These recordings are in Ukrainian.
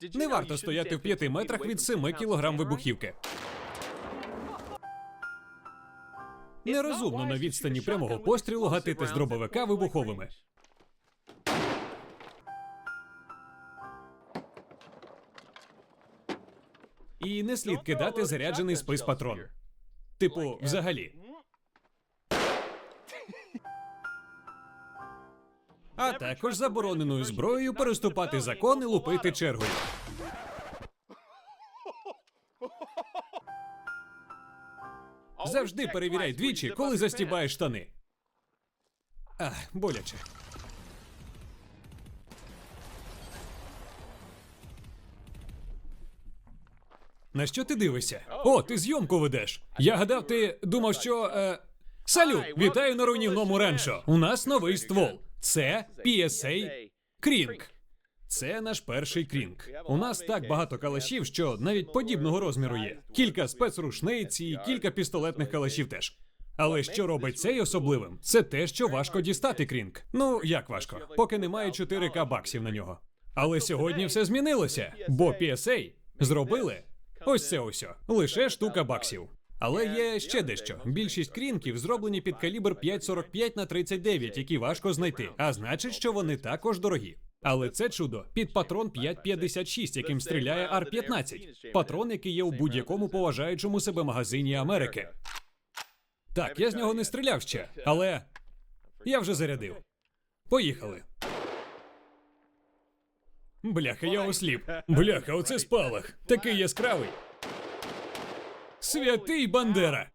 Не варто стояти в п'яти метрах від 7 кілограм вибухівки. Нерозумно на відстані прямого пострілу гатити з дробовика вибуховими. І не слід кидати заряджений спис патрон. Типу, взагалі. А також забороненою зброєю переступати закон і лупити чергою. Завжди перевіряй двічі, коли застібаєш штани. Ах, боляче. На що ти дивишся? О, ти зйомку ведеш. Я гадав, ти думав, що. Е... Салют! Вітаю на руйнівному реншо. У нас новий ствол. Це PSA Крінг. Це наш перший крінг. У нас так багато калашів, що навіть подібного розміру є. Кілька спецрушниць і кілька пістолетних калашів теж. Але що робить цей особливим? Це те, що важко дістати крінг. Ну як важко, поки немає 4К баксів на нього. Але сьогодні все змінилося, бо PSA зробили ось це ось, лише штука баксів. Але є ще дещо. Більшість крінків зроблені під калібр 5,45 на 39, які важко знайти. А значить, що вони також дорогі. Але це чудо під патрон 5,56, яким стріляє Ар-15. Патрон, який є у будь-якому поважаючому себе магазині Америки. Так, я з нього не стріляв ще, але я вже зарядив. Поїхали. Бляха, я осліп. Бляха, оце спалах. Такий яскравий. Святий Бандера.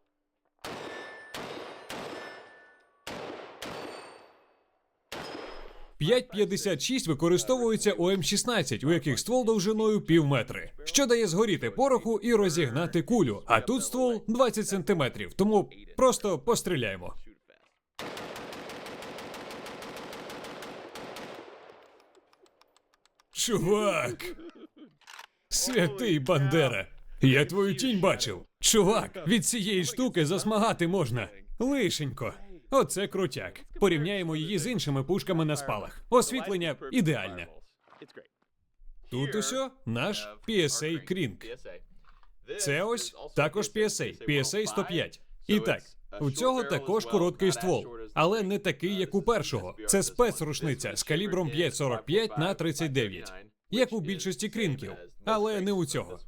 «5,56» використовується у М16, у яких ствол довжиною пів метри, що дає згоріти пороху і розігнати кулю. А тут ствол 20 сантиметрів, тому просто постріляємо. Чувак! Святий Бандера! Я твою тінь бачив. Чувак, від цієї штуки засмагати можна. Лишенько. Оце крутяк. Порівняємо її з іншими пушками на спалах. Освітлення ідеальне. Тут усьо наш PSA Крінг. Це ось також PSA, PSA 105. І так, у цього також короткий ствол, але не такий, як у першого. Це спецрушниця з калібром 5,45 на 39, як у більшості крінків, але не у цього.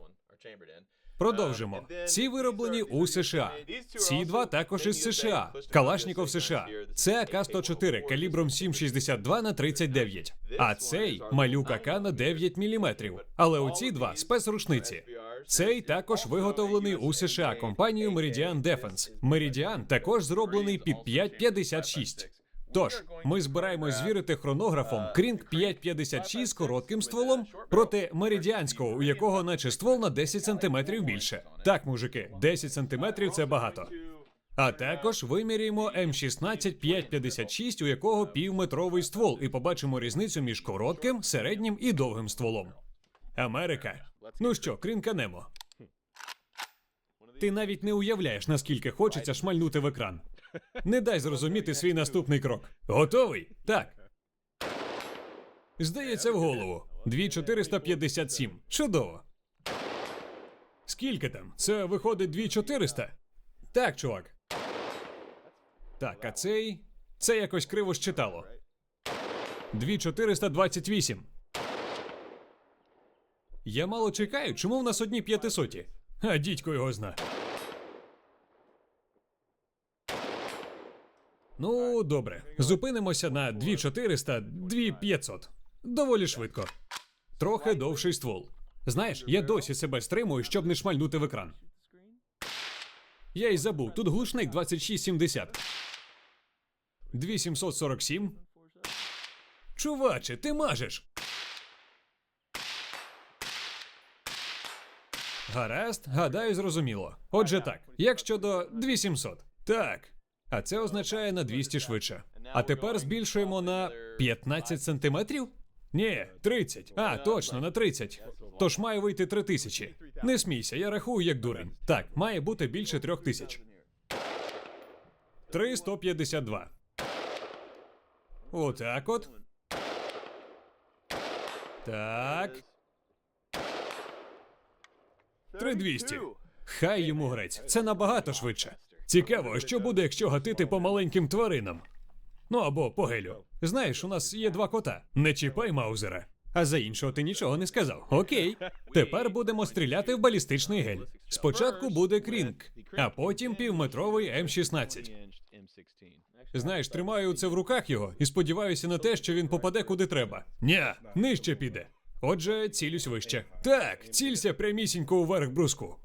Продовжимо. Ці вироблені у США. Ці два також із США. Калашніков США. Це АК-104 калібром 7,62 на 39. А цей малюк АК на 9 мм. Але оці два спецрушниці. Цей також виготовлений у США компанією Meridian Defense. Meridian також зроблений під 5,56. Тож, ми збираємось звірити хронографом Крінг 556 з коротким стволом проти меридіанського, у якого наче ствол на 10 сантиметрів більше. Так, мужики, 10 сантиметрів це багато. А також виміряємо М16 556, у якого півметровий ствол, і побачимо різницю між коротким, середнім і довгим стволом. Америка. Ну що, крінканемо. Ти навіть не уявляєш, наскільки хочеться шмальнути в екран. Не дай зрозуміти свій наступний крок. Готовий? Так. Здається, в голову. 2457. Чудово. Скільки там? Це виходить 2400? Так, чувак. Так, а цей. Це якось криво щитало. 2428. Я мало чекаю, чому в нас одні п'ятисоті? А дідько його зна. Ну, добре. Зупинимося на 2400, 2500. Доволі швидко. Трохи довший ствол. Знаєш, я досі себе стримую, щоб не шмальнути в екран. Я й забув, тут глушник 2670. 2747. Чуваче, ти мажеш. Гаразд, гадаю, зрозуміло. Отже, так, як щодо 2700? Так. А це означає на 200 швидше. А тепер збільшуємо на 15 сантиметрів? Ні, 30. А, точно, на 30. Тож має вийти 3000. Не смійся, я рахую як дурень. Так, має бути більше 3000. 3152. Отак от. Так. 3200. Хай йому грець. Це набагато швидше. Цікаво, що буде, якщо гатити по маленьким тваринам? Ну або по гелю. Знаєш, у нас є два кота. Не чіпай Маузера. А за іншого ти нічого не сказав. Окей. Тепер будемо стріляти в балістичний гель. Спочатку буде крінг, а потім півметровий М16. Знаєш, тримаю це в руках його і сподіваюся на те, що він попаде куди треба. Ня, нижче піде. Отже, цілюсь вище. Так, цілься прямісінько уверх бруску.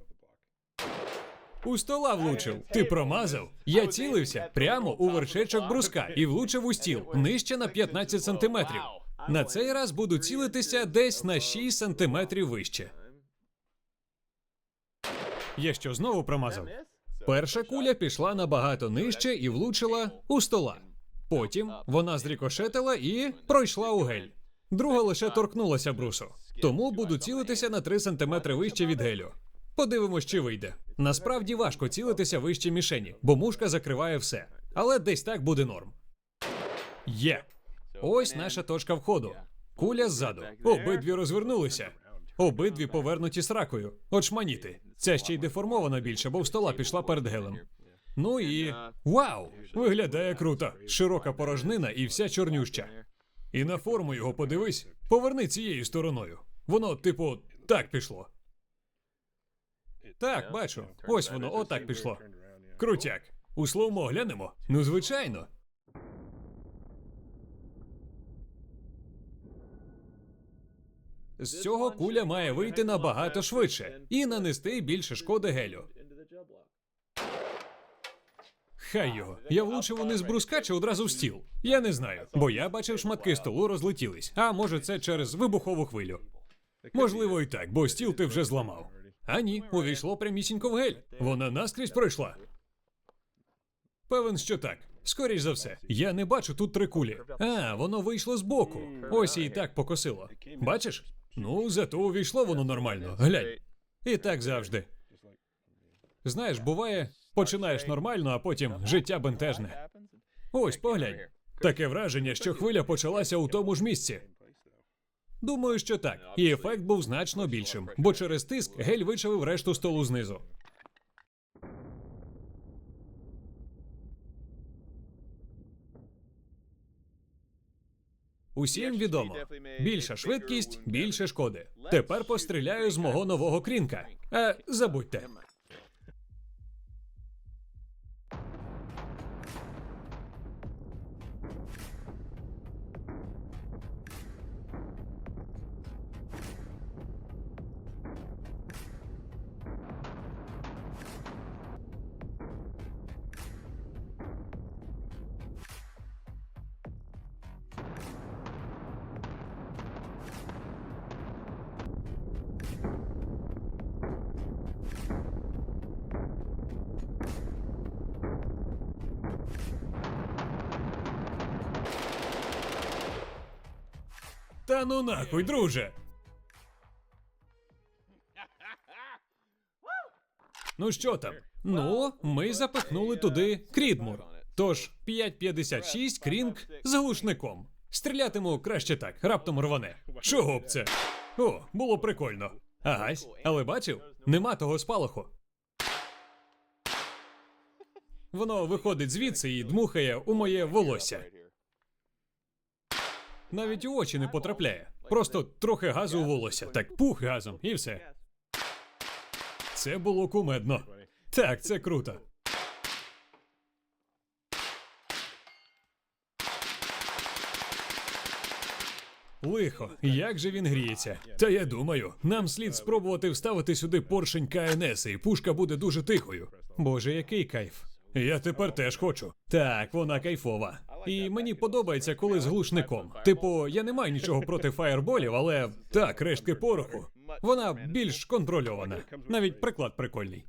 У стола влучив. Ти промазав? Я цілився прямо у вершечок бруска і влучив у стіл нижче на 15 сантиметрів. На цей раз буду цілитися десь на 6 сантиметрів вище. Я що знову промазав? Перша куля пішла набагато нижче і влучила у стола. Потім вона зрікошетила і пройшла у гель. Друга лише торкнулася брусу. Тому буду цілитися на 3 см вище від гелю. Подивимось, чи вийде. Насправді важко цілитися вище мішені, бо мушка закриває все. Але десь так буде норм. Є. Ось наша точка входу. Куля ззаду. Обидві розвернулися. Обидві повернуті сракою. Очманіти. Ця ще й деформована більше, бо в стола пішла перед гелем. Ну і. Вау! Виглядає круто. Широка порожнина і вся чорнюща. І на форму його подивись. Поверни цією стороною. Воно, типу, так пішло. Так, бачу. Ось воно, отак пішло. Крутяк. У слоумо глянемо? Ну, звичайно. З цього куля має вийти набагато швидше і нанести більше шкоди гелю. Хай його. Я влучив униз бруска чи одразу в стіл. Я не знаю, бо я бачив шматки столу розлетілись. А може, це через вибухову хвилю. Можливо, і так, бо стіл ти вже зламав. А ні, увійшло прямісінько в гель. Вона наскрізь пройшла. Певен, що так. Скоріш за все, я не бачу тут три кулі. А, воно вийшло збоку. Ось і так покосило. Бачиш? Ну, зато увійшло воно нормально. Глянь. І так завжди. Знаєш, буває, починаєш нормально, а потім життя бентежне. Ось поглянь. Таке враження, що хвиля почалася у тому ж місці. Думаю, що так. І ефект був значно більшим, бо через тиск гель вичавив решту столу знизу. Усім відомо. Більша швидкість, більше шкоди. Тепер постріляю з мого нового крінка. А забудьте. Та ну нахуй, друже. Ну що там? Ну, ми запихнули туди Крідмур. Тож 5.56 крінг з глушником. Стрілятиму краще так, раптом рване. Чого б це? О, було прикольно. Агась, але бачив? Нема того спалаху. Воно виходить звідси і дмухає у моє волосся. Навіть у очі не потрапляє. Просто трохи газу у волосся. Так пух газом, і все. Це було кумедно. Так, це круто. Лихо, як же він гріється? Та я думаю, нам слід спробувати вставити сюди поршень КНС, і пушка буде дуже тихою. Боже, який кайф. Я тепер теж хочу. Так, вона кайфова. І мені подобається, коли з глушником. Типу, я не маю нічого проти фаєрболів, але так, рештки пороху. Вона більш контрольована. Навіть приклад прикольний.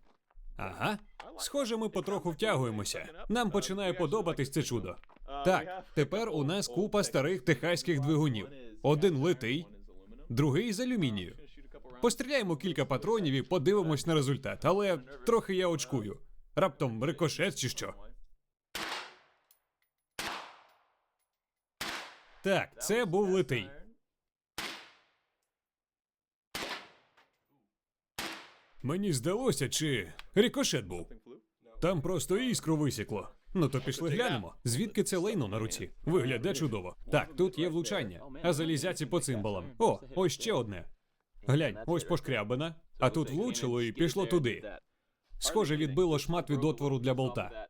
Ага. Схоже, ми потроху втягуємося. Нам починає подобатись це чудо. Так, тепер у нас купа старих техаських двигунів. Один литий, другий з алюмінію. Постріляємо кілька патронів і подивимось на результат, але трохи я очкую. Раптом рикошет чи що. Так, це був литий. Мені здалося, чи рикошет був. Там просто іскру висікло. Ну то пішли глянемо. Звідки це лайно на руці? Виглядає чудово. Так, тут є влучання, а залізяці по цимбалам. О, ось ще одне. Глянь, ось пошкрябина, а тут влучило і пішло туди. Схоже, відбило шмат від отвору для болта.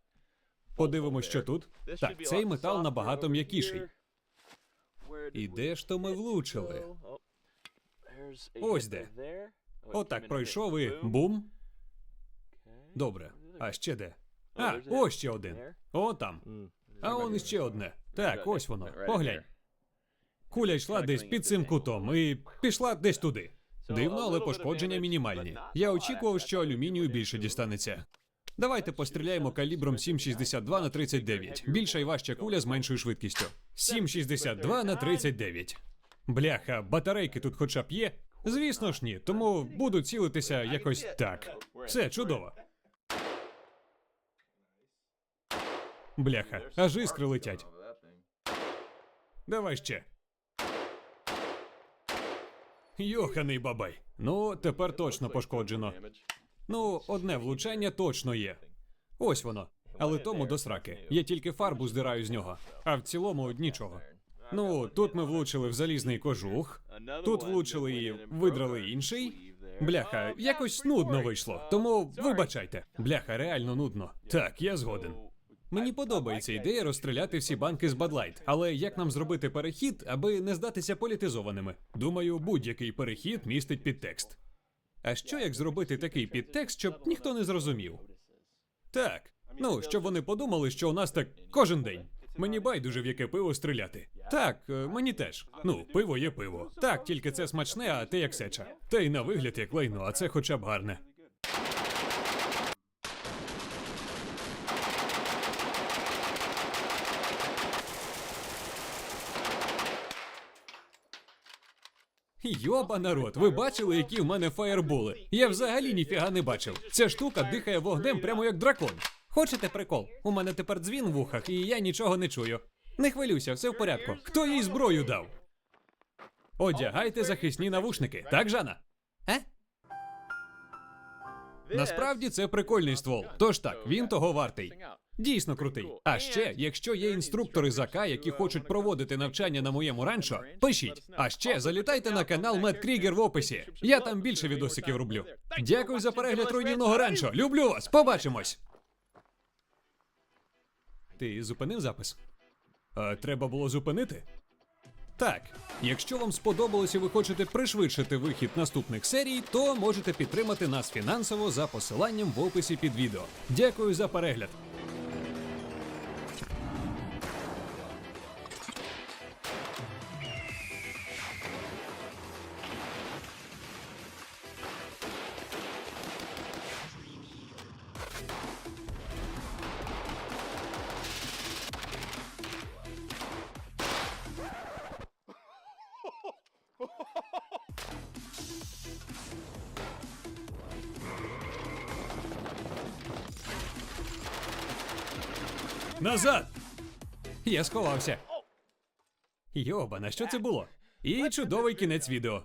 Подивимось, що тут. Так, цей метал набагато м'якіший. І де ж то ми влучили? Ось де. Отак пройшов і бум. Добре. А ще де? А, ось ще один. О, там. А он іще одне. Так, ось воно. Поглянь. Куля йшла десь під цим кутом і пішла десь туди. Дивно, але пошкодження мінімальні. Я очікував, що алюмінію більше дістанеться. Давайте постріляємо калібром 7,62 на 39. Більша і важча куля з меншою швидкістю. 7,62 на 39. Бляха, батарейки тут хоча б є? Звісно ж ні, тому буду цілитися якось так. Все чудово. Бляха, аж іскри летять. Давай ще. Йоханий бабай. Ну, тепер точно пошкоджено. Ну, одне влучання точно є. Ось воно. Але тому до сраки. Я тільки фарбу здираю з нього. А в цілому нічого. Ну, тут ми влучили в залізний кожух, тут влучили і видрали інший. Бляха, якось нудно вийшло. Тому вибачайте. Бляха, реально нудно. Так, я згоден. Мені подобається ідея розстріляти всі банки з Бадлайт, але як нам зробити перехід, аби не здатися політизованими? Думаю, будь-який перехід містить підтекст. А що як зробити такий підтекст, щоб ніхто не зрозумів? Так. Ну, щоб вони подумали, що у нас так кожен день. Мені байдуже в яке пиво стріляти. Так, е, мені теж. Ну, пиво є пиво. Так, тільки це смачне, а те як сеча. Та й на вигляд як лайно, а це хоча б гарне. Йоба народ, ви бачили, які в мене фаєрболи? Я взагалі ніфіга не бачив. Ця штука дихає вогнем прямо як дракон. Хочете прикол? У мене тепер дзвін в вухах, і я нічого не чую. Не хвилюйся, все в порядку. Хто їй зброю дав? Одягайте захисні навушники, так, Жана? Е? Насправді це прикольний ствол. Тож так, він того вартий. Дійсно крутий. А ще, якщо є інструктори ЗАКа, які хочуть проводити навчання на моєму ранчо, пишіть. А ще залітайте на канал Мед Крігер в описі. Я там більше відосиків роблю. Дякую за перегляд руйнівного ранчо. Люблю вас. Побачимось. Ти зупинив запис? А, треба було зупинити? Так, якщо вам сподобалося і ви хочете пришвидшити вихід наступних серій, то можете підтримати нас фінансово за посиланням в описі під відео. Дякую за перегляд. Назад! Я сховався. Йоба, на що це було? І чудовий кінець відео.